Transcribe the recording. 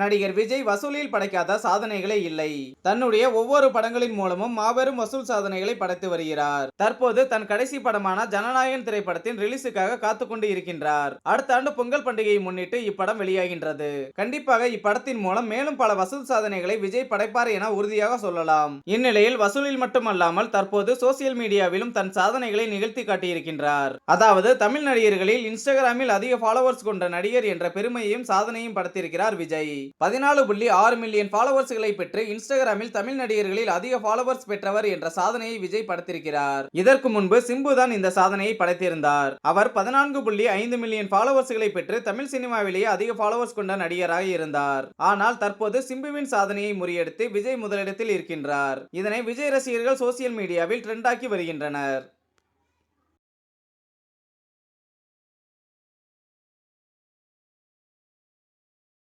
நடிகர் விஜய் வசூலில் படைக்காத சாதனைகளே இல்லை. தன்னுடைய ஒவ்வொரு படங்களின் மூலமும் மாபெரும் வசூல் சாதனைகளை படைத்து வருகிறார். தற்போது தன் கடைசி படமான ஜனநாயகன் திரைப்படத்தின் ரிலீஸுக்காக காத்துக்கொண்டு இருக்கின்றார். அடுத்த ஆண்டு பொங்கல் பண்டிகையை முன்னிட்டு இப்படம் வெளியாகின்றது. கண்டிப்பாக இப்படத்தின் மூலம் மேலும் பல வசூல் சாதனைகளை விஜய் படைப்பார் என உறுதியாக சொல்லலாம். இந்நிலையில் வசூலில் மட்டுமல்லாமல் தற்போது சோசியல் மீடியாவிலும் தன் சாதனைகளை நிகழ்த்தி காட்டியிருக்கின்றார். அதாவது தமிழ் நடிகர்களில் இன்ஸ்டாகிராமில் அதிக ஃபாலோவர்ஸ் கொண்ட நடிகர் என்ற பெருமையையும் சாதனையும் படைத்திருக்கிறார் விஜய். பதினாலு புள்ளி ஆறு மில்லியன் ஃபாலோவர்ஸ்களை பெற்று இன்ஸ்டாகிராமில் தமிழ் நடிகர்களில் அதிக ஃபாலோவர்ஸ் பெற்றவர் என்ற சாதனையை விஜய் படைத்திருக்கிறார். இதற்கு முன்பு சிம்பு தான் இந்த சாதனையை படைத்திருந்தார். அவர் பதினான்கு புள்ளி ஐந்து மில்லியன் ஃபாலோவர்ஸ்களை பெற்று தமிழ் சினிமாவிலேயே அதிக ஃபாலோவர்ஸ் கொண்ட நடிகராக இருந்தார். ஆனால் தற்போது சிம்புவின் சாதனையை முறியடித்து விஜய் முதலிடத்தில் இருக்கின்றார். இதனை விஜய் ரசிகர்கள் சோசியல் மீடியாவில் ட்ரெண்டாக்கி வருகின்றனர்.